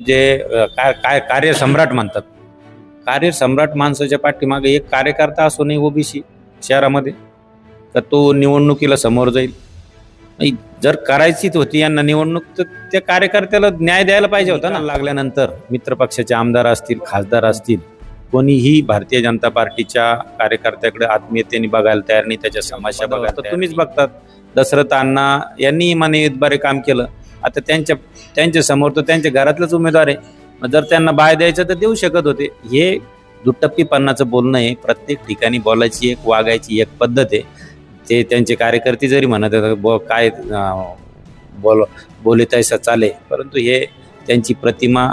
जे काय काय कार्यसम्राट म्हणतात कार्यसम्राट माणसाच्या पाठीमागे एक कार्यकर्ता असो नाही ओबीसी शहरामध्ये तर तो निवडणुकीला समोर जाईल. जर करायचीच होती यांना निवडणूक तर त्या कार्यकर्त्याला न्याय द्यायला पाहिजे होता ना लागल्यानंतर. मित्रपक्षाचे आमदार असतील खासदार असतील कोणीही भारतीय जनता पार्टीच्या कार्यकर्त्याकडे आत्मीयतेने बघायला तयार नाही त्याच्या समस्या बघायला तर तुम्हीच बघतात. दशरथ अण्णा यांनी माने बरे काम केलं. आता त्यांच्या त्यांच्यासमोर तर त्यांच्या घरातलंच उमेदवार आहे. मग जर त्यांना बाय द्यायचं तर देऊ शकत होते. हे दुट्टप्पीपणाचं बोलणं आहे. प्रत्येक ठिकाणी बोलायची एक वागायची एक पद्धत आहे. ते त्यांचे कार्यकर्ते जरी म्हणत "बुवा, काय बोल बोले तैसा चाले परंतु हे त्यांची प्रतिमा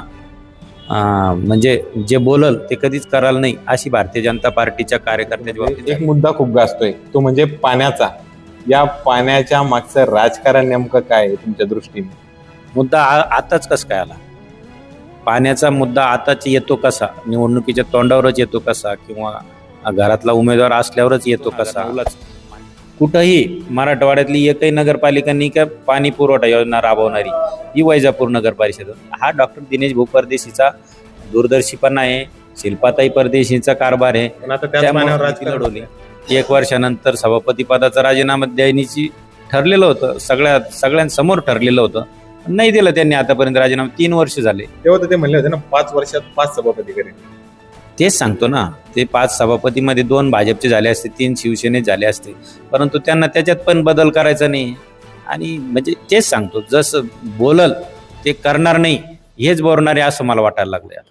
म्हणजे जे बोलल ते कधीच कराल नाही अशी भारतीय जनता पार्टीच्या कार्यकर्त्याची बाबतीत एक मुद्दा खूप गाजतोय. तो म्हणजे पाण्याचा. या पाण्याच्या मागचं राजकारण नेमकं काय आहे तुमच्या दृष्टीने? मुद्दा आताच कस काय आला? पाण्याचा मुद्दा आताच येतो कसा? निवडणुकीच्या तोंडावरच येतो कसा? किंवा घरातला उमेदवार असल्यावरच येतो कसा? कुठंही मराठवाड्यातली एकही नगरपालिका नाही का पाणी पुरवठा योजना राबवणारी? ही वैजापूर नगर परिषद हा डॉक्टर दिनेश भू परदेशीचा दूरदर्शीपणा आहे शिल्पाताई परदेशीचा कारभार आहे. लढवली. एक वर्षानंतर सभापती पदाचा राजीनामा द्यायनीची ठरलेलं होतं. सगळ्या सगळ्यांसमोर ठरलेलं होतं. नाही दिलं त्यांनी आतापर्यंत राजीनामा. तीन वर्ष झाले. तेव्हा तर ते म्हणले होते ना पाच वर्षात पाच सभापती करेल तेच सांगतो ना ते पाच सभापतीमध्ये दोन भाजपचे झाले असते तीन शिवसेनेत झाले असते. परंतु त्यांना त्याच्यात पण बदल करायचा नाही. आणि म्हणजे तेच सांगतो जसं बोलल ते करणार नाही हेच बोलणार असं मला वाटायला लागलंय आता.